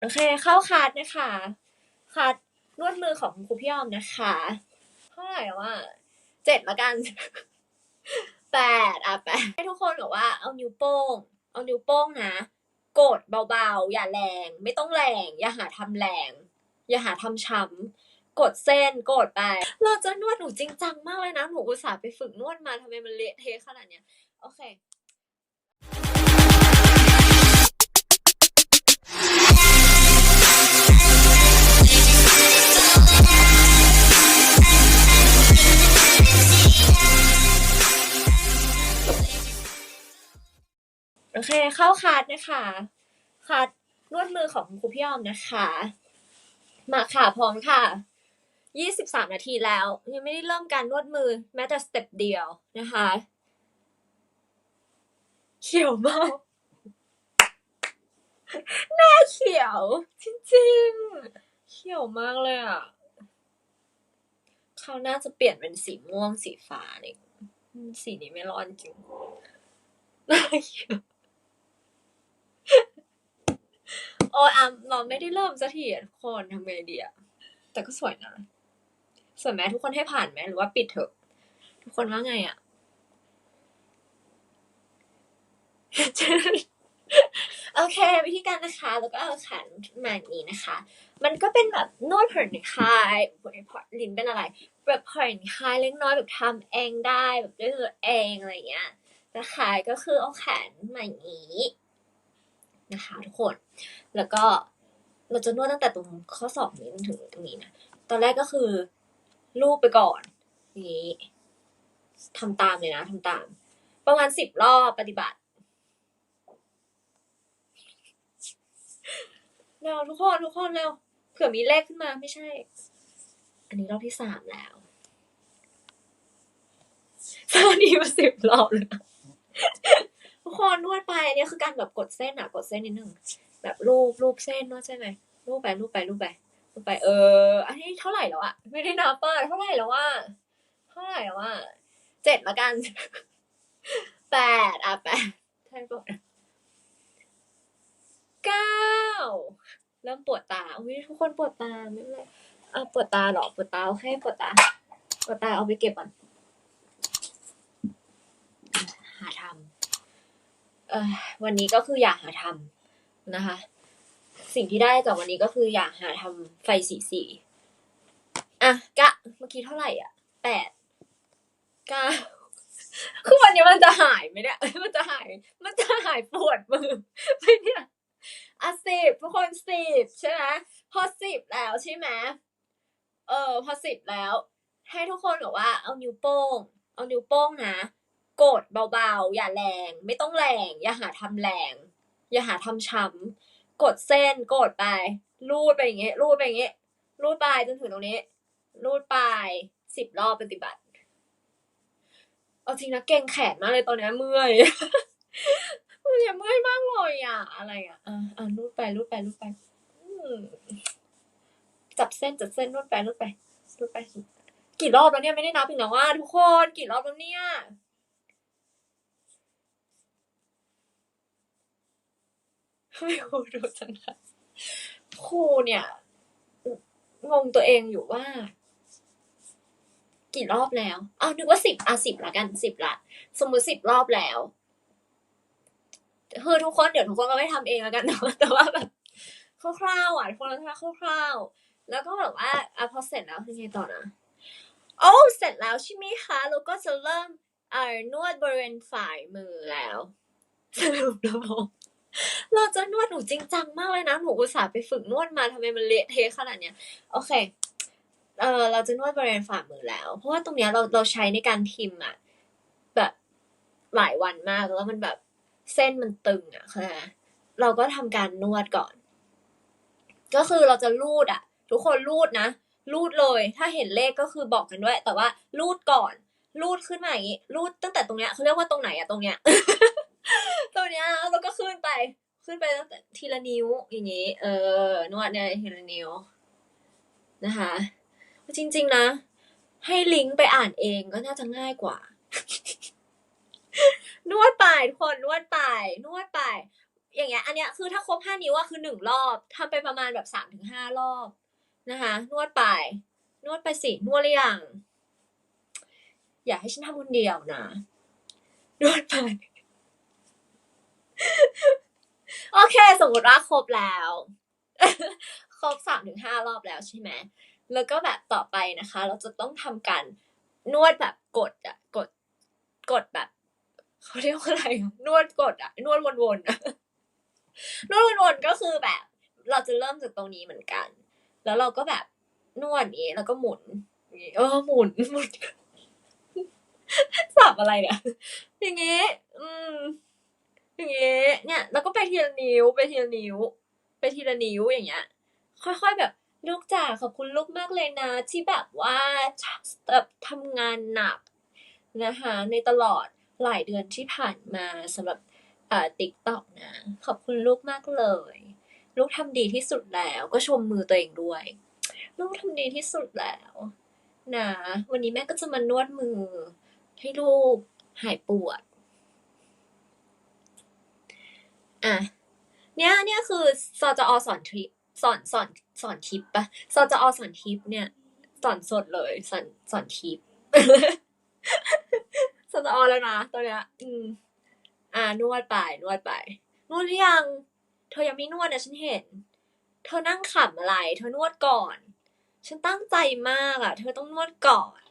โอเค เข้าคลาสนะคะ คลาสนวดมือของครูพี่ออมนะคะ เท่าไหร่วะเจ็ดละกันแปดอะแปดให้ทุกคนบอกว่าเอานิ้วโป้ง เอานิ้วโป้งนะกดเบาๆ อย่าแรง ไม่ต้องแรง อย่าหาทำแรง อย่าหาทำช้ำกดเส้นกดไป เราจะนวดหนูจริงจังมากเลยนะ หนูอุตส่าห์ไปฝึกนวดมาทำไมมันเละเทะขนาดเนี้ย โอเค โอเค เข้าคลาสนะคะคลาสนวดมือของครูพี่ออมนะคะ มาค่ะ พร้อมค่ะยี่สิบสามนาทีแล้ว ยังไม่ได้เริ่มการนวดมือ แม้แต่สเต็ปเดียวนะคะเขียวมากหน้าเขียว จริงๆ เขียวมากเลยอะเขาวหน่าจะเปลี่ยนเป็นสีม่วงสีฟ้าเนี่ยสีนี้ไม่รอดจริงหน้าเขียว โอ้ยอะเราไม่ได้เริ่มสักทีอะทุกคนทำไงดีอะแต่ก็สวยนะสวยไหมทุกคนให้ผ่านไหมหรือว่าปิดเถอะ ทุกคนว่าไงอะโอเค วิธีการนะคะ แล้วก็เอาขันมาอย่างนี้นะคะ มันก็เป็นแบบนวดผ่อนคลายลิ้นเป็นอะไรแบบผ่อนคลายเล็กน้อยแบบทำเองได้แบบด้วยตัวเองอะไรอย่างเงี้ยนะคะก็คือเอาแขนมาอย่างนี้ นะคะทุกคน แล้วก็เราจะนวดตั้งแต่ตรงข้อศอกนี้จนถึงตรงนี้นะ ตอนแรกก็คือลูบไปก่อนนี้ทำตามเลยนะทำตาม ประมาณสิบรอบปฏิบัติเร็วทุกคนทุกคนเร็วเผื่อมีเลขขึ้นมาไม่ใช่ อันนี้รอบที่สามแล้วตอนนี้มาสิบรอบแล้ว ทุกคนนวดไปเนี่ยคือการแบบกดเส้นอะกดเส้นนิดนึงแบบรูปรูปเส้นนวดใช่ไหมรูปไปรูปไปรูปไปรูปไป เออ อันนี้เท่าไหร่แล้วอะไม่ได้นับป่ะเท่าไหร่แล้วว่าเท่าไหร่แล้วว่าเจ็ดละกันแปดอะแปดใช่ปะเก้าเริ่มปวดตาอุ้ยทุกคนปวดตาไม่เป็นไรเออปวดตาหรอปวดตาโอเคปวดตาปวดตาเอาไปเก็บก่อนหาทำเออ วันนี้ก็คืออยากหาทำนะคะ สิ่งที่ได้จากวันนี้ก็คืออยากหาทำไฟสีสีอะกะเมื่อกี้เท่าไหร่อะแปดเก้าคือวันนี้มันจะหายไหมเนี่ยมันจะหาย มันจะหายปวดมือไหมเนี่ยอะสิบทุกคนสิบใช่ไหมพอสิบแล้วใช่ไหมเออพอสิบแล้ว ให้ทุกคนบอกว่าเอานิ้วโป้ง เอานิ้วโป้งนะ กดเบาๆ อย่าแรง ไม่ต้องแรง อย่าหาทำแรง อย่าหาทำช้ำกดเส้นกดไป รูดไปอย่างเงี้ยรูดไปอย่างเงี้ยรูดไปจนถึงตรงนี้ รูดไปสิบรอบปฏิบัติเอาจริงนะเก่งแขนมากเลยตอนเนี้ยเมื่อยเมื่อยเมื่อยมากเลยอะ อะไรอะอ่าอ่ารูดไปรูดไปรูดไปจับเส้นจับเส้นรูดไปรูดไปรูดไปกี่รอบแล้วเนี่ยไม่ได้นับอีกนะว่าทุกคนกี่รอบแล้วเนี่ย ไม่ครูดูจังนะครูเนี่ย งงตัวเองอยู่ว่า กี่รอบแล้วอ้านึกว่าสิบอะสิบละกันสิบละ สมมติสิบรอบแล้วคือทุกคนเดี๋ยวทุกคนก็ไม่ทำเองแล้วกันแต่ว่าแต่ว่าแบบคร่าวๆอะทุกคนเราทำคร่าวๆ แล้วก็แบบว่าอะพอเสร็จแล้วยังไงต่อนะโอ้เสร็จแล้วใช่ไหมคะแล้วก็จะเริ่มเอ่อนวดบริเวณฝ่ายมือแล้วสรุปแล้ว เราจะนวดหนูจริงจังมากเลยนะ หนูอุตส่าห์ไปฝึกนวดมาทำไมมันเละเทะขนาดเนี้ย โอเค เออเราจะนวดบริเวณฝ่ามือแล้ว เพราะว่าตรงเนี้ยเราเราใช้ในการพิมพ์อะแบบหลายวันมากแล้วมันแบบเส้นมันตึงอะค่ะเราก็ทำการนวดก่อน ก็คือเราจะลูดอะทุกคนลูดนะลูดเลย ถ้าเห็นเลขก็คือบอกกันด้วย แต่ว่าลูดก่อนลูดขึ้นมาอย่างนี้ลูดตั้งแต่ตรงเนี้ยเขาเรียกว่าตรงไหนอะตรงเนี้ย ตรงเนี้ยแล้วก็ขึ้นไป ขึ้นไปตั้งแต่ทีละนิ้วอย่างนี้ เออนวดเนี่ยทีละนิ้วนะคะ จริง ๆ นะ ให้ลิงก์ไปอ่านเองก็น่าจะง่ายกว่า นวดไปทุกคนนวดไปนวดไป อย่างเงี้ย อันเนี้ยคือถ้าครบห้านิ้วอะคือหนึ่งรอบทำไปประมาณแบบสามถึงห้ารอบนะคะ นวดไป นวดไปสินวดหรือยังอย่าให้ฉันทำคนเดียวนะนวดไป โอเค สมมติว่าครบแล้ว ครบสามถึงห้ารอบแล้วใช่ไหมแล้วก็แบบต่อไปนะคะ เราจะต้องทำการนวดแบบกดอะกดกดแบบเขาเรียกว่าอะไรนวดกดอะนวดวนๆอะนวดวนๆก็คือแบบ เราจะเริ่มจากตรงนี้เหมือนกัน แล้วเราก็แบบนวดอย่างนี้แล้วก็หมุนอย่างงี้เออหมุนหมุนสับอะไรเนี่ยอย่างงี้ อืม อย่างเงี้ยเนี่ยแล้วก็ไปทีละนิ้วไปทีละนิ้ว ไปทีละนิ้วอย่างเงี้ย ค่อยๆแบบลูกจ๋าขอบคุณลูกมากเลยนะ ที่แบบว่าแบบทำงานหนักนะคะในตลอดหลายเดือนที่ผ่านมาสำหรับอ่อติ๊กต็อกนะ ขอบคุณลูกมากเลย ลูกทำดีที่สุดแล้วก็ชมมือตัวเองด้วย ลูกทำดีที่สุดแล้วนะวันนี้แม่ก็จะมานวดมือให้ลูกหายปวด อะเนี่ยเนี่ยคือสจอสอนทริปสอนสอนสอนทิปปะสจอสอนทิปเนี่ย สอนสดเลยสอนสอนทิปสจอแล้วนะตอนเนี้ย อืม อ่านวดไปนวดไปนวดหรือยัง เธอยังไม่นวดนะฉันเห็น เธอนั่งขำอะไร เธอนวดก่อน ฉันตั้งใจมากอะ เธอต้องนวดก่อน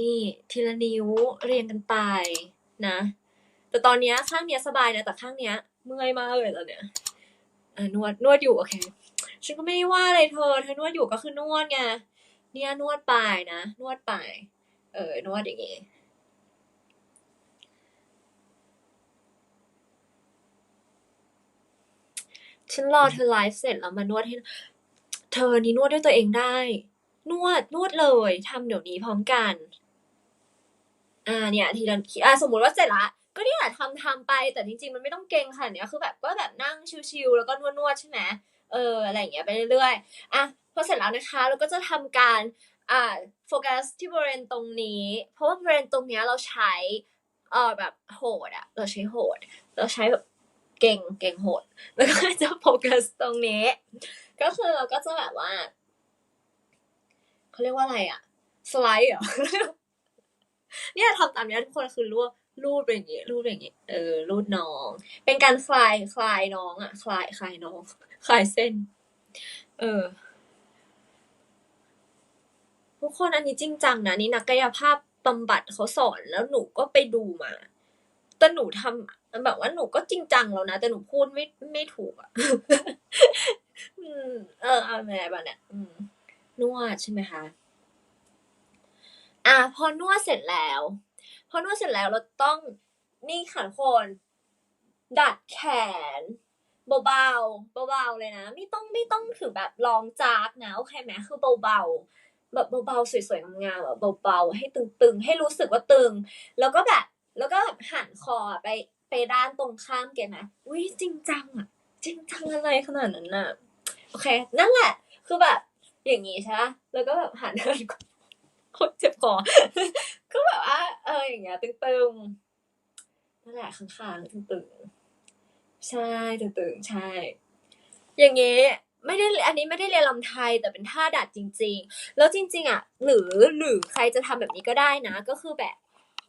นี่ทีละนิ้วเรียงกันไปนะ แต่ตอนเนี้ยข้างเนี้ยสบายนะแต่ข้างเนี้ยเมื่อยมากเลยตอนเนี้ยอ่านวดนวดอยู่โอเคฉันก็ไม่ได้ว่าเลยเธอเธอนวดอยู่ก็คือนวดไงเนี่ยนวดไปนะนวดไปเออนวดอย่างงี้ฉันรอเธอไลฟ์เสร็จแล้วมานวดให้ เธอนี่นวดด้วยตัวเองได้ นวดนวดเลยทำเดี๋ยวนี้พร้อมกัน อ่าเนี่ยทีละอ่าสมมุติว่าเสร็จละ ก็เนี่ยทำทำไปแต่จริงๆ มันไม่ต้องเก่งขนาดเนี้ยคือแบบก็แบบนั่งชิวๆแล้วก็นวดๆใช่ไหมเอออะไรอย่างเงี้ยไปเรื่อยๆอะพอเสร็จแล้วนะคะเราก็จะทำการอ่าโฟกัสที่บริเวณตรงนี้ เพราะว่าบริเวณตรงเนี้ยเราใช้เออแบบโหดอะเราใช้โหด เราใช้แบบเก่งเก่งโหด แล้วก็จะโฟกัสตรงนี้ ก็คือเราก็จะแบบว่าเขาเรียกว่าอะไรอะสไลด์เหรอ เนี่ยทำตามนี้ทุกคนคือรูดรูดไปอย่างงี้รูดไปอย่างงี้เออรูดน้อง เป็นการคลายคลายน้องอะคลายคลายน้อง คลายเส้น เออ ทุกคนอันนี้จริงจังนะนี่นักกายภาพบำบัดเขาสอนแล้วหนูก็ไปดูมาแต่หนูทำแบบว่าหนูก็จริงจังแล้วนะ แต่หนูพูดไม่ไม่ถูกอะเออเอาแม่บ้าเนี่ยนวดใช่ไหมคะ อะพอนวดเสร็จแล้ว พอนวดเสร็จแล้วเราต้องนี่ค่ะทุกคน ดัดแขนเบาๆเบาๆเลยนะ ไม่ต้องไม่ต้องถึงแบบลองจากนะโอเคไหมคือเบาๆแบบเบาๆสวยๆงามๆแบบเบาๆให้ตึงๆ ให้รู้สึกว่าตึง แล้วก็แบบ แล้วก็แบบหันคอไปไปด้านตรงข้ามแกนะอุ้ยจริงจังอะจริงจังอะไรขนาดนั้นน่ะโอเค นั่นแหละ คือแบบ อย่างงี้ใช่ปะแล้วก็แบบหันหัน คตรเจ็บคอก็แบบว่าเอออย่างเงี้ยตึงๆนั่นแหละข้างๆตึงๆใช่ตึงๆใช่ อย่างเงี้ยไม่ได้อันนี้ไม่ได้เรียนลำไทยแต่เป็นท่าดัดจริง ๆ แล้วจริง ๆ อะ หรือหรือใครจะทำแบบนี้ก็ได้นะ ก็คือแบบ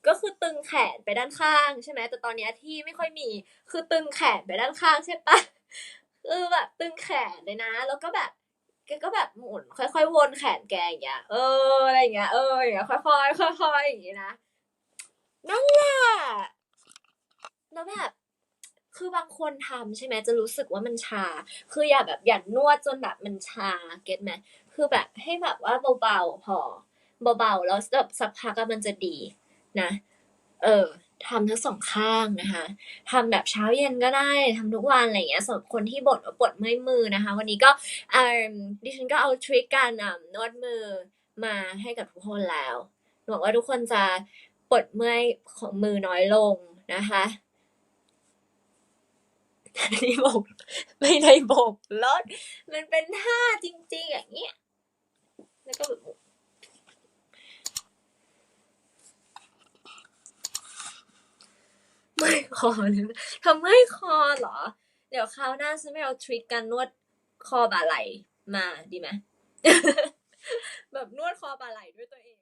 ก็คือตึงแขนไปด้านข้างใช่ไหมแต่ตอนเนี้ยที่ไม่ค่อยมีคือตึงแขนไปด้านข้างใช่ปะคือแบบตึงแขนเลยนะ แล้วก็แบบ แกก็แบบหมุนค่อยๆวนแขนแกอย่างเงี้ยเอออะไรอย่างเงี้ยเอออย่างเงี้ยค่อยๆค่อยๆอย่างงี้นะนั่นแหละแล้วแบบคือบางคนทำใช่ไหมจะรู้สึกว่ามันชา คืออย่าแบบอย่านวดจนแบบมันชาเก็ตไหมคือแบบให้แบบว่าเบาๆพอเบาๆแล้วแบบสักพักมันจะดีนะ เออ ทำทั้งสองข้างนะคะทำแบบเช้าเย็นก็ได้ทำทุกวันอะไรอย่างเงี้ยสำหรับคนที่บ่นว่าปวดเมื่อยมือนะคะ วันนี้ก็อ่าดิฉันก็เอาทริคการนวดมือมาให้กับทุกคนแล้วหวังว่าทุกคนจะปวดเมื่อยของมือน้อยลงนะคะนี่บอกไม่ได้บอกลดมันเป็นท่าจริง ๆ อย่างเงี้ยแล้วก็แบบ คอยคอเลยทำให้คอเหรอ เดี๋ยวคราวหน้าฉันไม่เอาทริคการนวดคอบ่าไหลมาดีไหมแบบนวดคอบ่าไหลด้วยตัวเอง